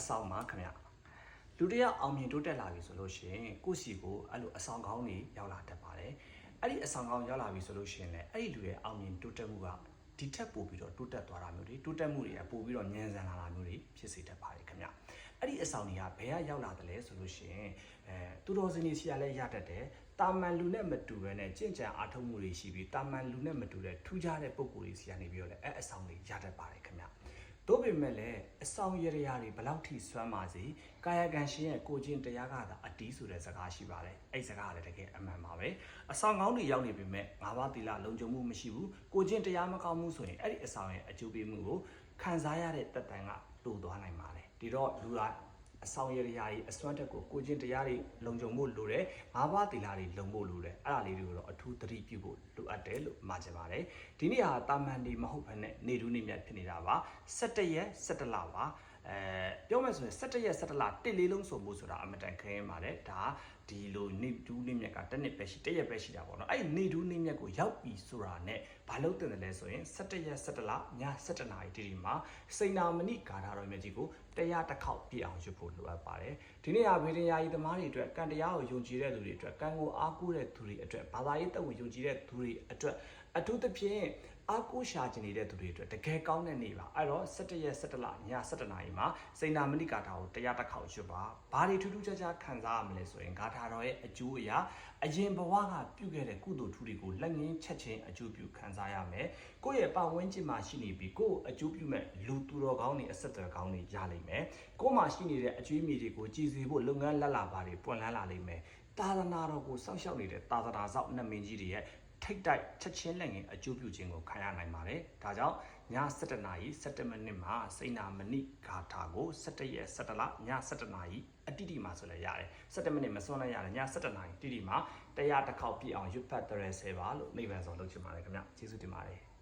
အဆောင်မှာခင်ဗျလူတစ်ယောက်အောင်မြင်တိုးတက်လာပြီဆိုလို့ရှိရင်ကိုယ့်စီကိုအဲ့လိုအဆောင်ကောင်းတွေရောက်လာတတ်ပါတယ်အဲ့ဒီအဆောင်ကောင်းရောက်လာပြီဆိုလို့ရှိရင်လည်းအဲ့ဒီလူရဲ့အောင်မြင်တိုးတက်မှုကဒီထက်ပိုပြီးတော့တိုးတက်သွားတာမျိုးတွေတိုးတက်မှုတွေကပိုပြီးတော့ဉာဏ်ဆန်လာတာမျိုးတွေဖြစ်စေတတ်ပါတယ်ခင်ဗျအဲ့ဒီအဆောင်တွေကဘယ်ကရောက်လာတယ်လဲဆိုလို့ရှိရင်အဲသူတော်စင်ကြီးစီကလည်းရတတ်တယ်တာမန်လူနဲ့မတူဘဲနဲ့ကြင့်ကြံအားထုတ်မှုတွေရှိပြီးတာမန်လူနဲ့မတူတဲ့ထူးခြားတဲ့ပုံကိုယ်တွေစီကနေပြီးတော့လည်းအဲ့အဆောင်တွေရတတ်ပါတယ်ခင်ဗျ တို့ပေမဲ့လည်းအဆောင်ရရတွေဘယ်လောက်ထိစွမ်းပါစေကာယကံရှင်ရဲ့ကိုချင်းတရားကသာအတီးဆိုတဲ့စကားရှိပါတယ်အဲ့စကားကလည်းတကယ်အမှန်ပါပဲအဆောင်ကောင်းတွေရောက်နေပေမဲ့ငါးပါးသီလလုံခြုံမှုမရှိဘူးကိုချင်းတရားမကောင်းမှုဆိုရင်အဲ့ဒီအဆောင်ရဲ့အကျိုးပေးမှုကိုခံစားရတဲ့တက်တန်ကတိုးသွားနိုင်ပါတယ်ဒီတော့လူက အဆောင်ရရကြီးအစွမ်းတက်ကိုကိုချင်းတရားတွေလုံခြုံဖို့လိုတယ်ငါးပါးသီလတွေလုံဖို့လိုတယ်အဲ့ဒါလေးတွေကိုတော့အထူးသတိပြုဖို့လိုအပ်တယ်လို့မှာချင်ပါတယ်ဒီနေ့ဟာတာမန်ဒီမဟုတ်ဘဲနဲ့နေတူးနေမြတ်ဖြစ်နေတာပါ17ရက်17လပါ အဲပြောမယ်ဆိုရင်17ရက်17လတစ်လေးလုံးဆိုဖို့ဆိုတာအမတန်ခဲရင်ပါတယ်ဒါဒီလိုနေတူးနေမြတ်ကတစ်နှစ်ပဲရှိတစ်ရက်ပဲရှိတာပေါ့နော်အဲ့ဒီနေတူးနေမြတ်ကိုရောက်ပြီဆိုတာနဲ့ဘာလို့တင်တယ်လဲဆိုရင်17ရက်17လည17နာရီတိတိမှာစိန်နာမဏိဂါထာတော်မြတ်ကြီးကိုတရားတစ်ခေါက်ပြည့်အောင်ရွတ်ဖို့လိုအပ်ပါတယ်ဒီနေ့ဟာဗေဒင်ယာယီသမားတွေအတွက်ကံတရားကိုယုံကြည်တဲ့သူတွေအတွက်ကံကိုအားကိုးတဲ့သူတွေအတွက်ဘာသာရေးတက်ဝင်ယုံကြည်တဲ့သူတွေအတွက်အထူးသဖြင့် အားကိုးရှာကျင်နေတဲ့သူတွေအတွက်တကယ်ကောင်းတဲ့နေ့ပါအဲ့တော့17ရက်17လည17နာရီမှာစိန်နာမဏိဂါထာကိုတရားတစ်ခေါက်ရွတ်ပါဘာတွေထူးထူးခြားခြားခံစားရမလဲဆိုရင်ဂါထာတော်ရဲ့အကျိုးအရာအရင်ဘဝကပြုခဲ့တဲ့ကုသိုလ်ထူးတွေကိုလက်ငင်းချက်ချင်းအကျိုးပြုခံစားရမယ်ကိုယ့်ရဲ့ပတ်ဝန်းကျင်မှာရှိနေပြီးကိုယ့်အကျိုးပြုမဲ့လူသူတော်ကောင်းတွေအဆက်အသွယ်ကောင်းတွေရလိမ့်မယ်ကိုယ့်မှာရှိနေတဲ့အကျွေးမြေတွေကိုကြည်စီဖို့လုပ်ငန်းလက်လာပါတွေပွင့်လန်းလာလိမ့်မယ်သာသနာတော်ကိုစောင့်ရှောက်နေတဲ့သာသနာဆောက်နှမင်းကြီးတွေရဲ့ ထိတ်တိုက်ချက်ချင်းလက်ငင်းအကျိုးပြုခြင်းကိုခံရနိုင်ပါတယ်။ဒါကြောင့်ည7:00နာရီ7မိနစ်မှာစိန်နာမဏိဂါထာကို7ရက်7လည7:00နာရီအတိတိမှာဆိုလည်းရတယ်။7မိနစ်မစွန့်လိုက်ရတယ်ည7:00နာရီတိတိမှာတရားတစ်ခေါက်ပြည့်အောင်ရွတ်ဖတ်တရဲဆဲပါလို့နိဗ္ဗာန်ဆောင်လုပ်ချင်ပါတယ်ခင်ဗျ။ကျေးဇူးတင်ပါတယ်။